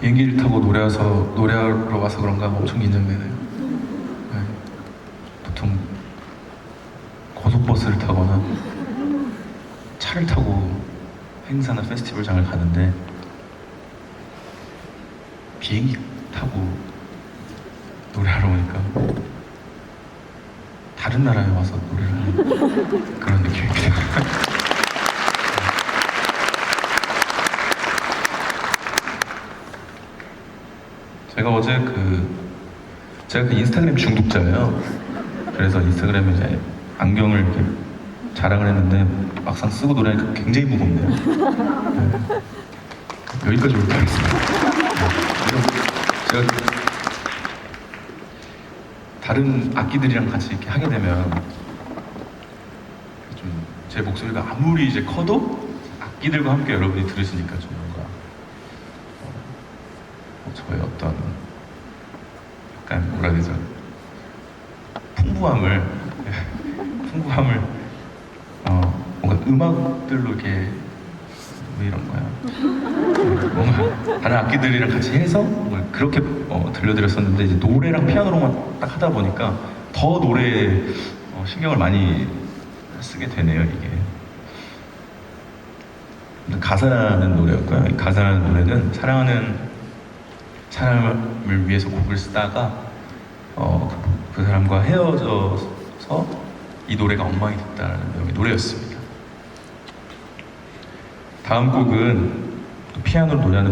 비행기를 타고 노래 와서 노래하러 와서 그런가 엄청 긴장되네요. 네. 보통 고속버스를 타거나 차를 타고 행사나 페스티벌장을 가는데 비행기 타고 노래하러 오니까 다른 나라에 와서 노래를 하는 그런 느낌입니다. 제가 어제 그 제가 그 인스타그램 중독자예요. 그래서 인스타그램에 이제 안경을 이렇게 자랑을 했는데 막상 쓰고 노래하니까 굉장히 무겁네요. 네. 여기까지 올게 하겠습니다. 네. 제가 다른 악기들이랑 같이 이렇게 하게 되면 좀 제 목소리가 아무리 이제 커도 악기들과 함께 여러분이 들으시니까 좀 저의 어떤 약간 뭐라 해야 되죠? 풍부함을 풍부함을 어, 뭔가 음악들로 이렇게 왜 이런 거야? 뭔가 다른 악기들이랑 같이 해서 그렇게 어, 들려드렸었는데 이제 노래랑 피아노로만 딱 하다 보니까 더 노래에 어, 신경을 많이 쓰게 되네요 이게. 가사라는 노래였고요. 이 가사라는 노래는 사랑하는 사람을 위해서 곡을 쓰다가 어, 그, 그 사람과 헤어져서 이 노래가 엉망이 됐다는 내용의 노래였습니다. 다음 곡은 또 피아노로 노래하는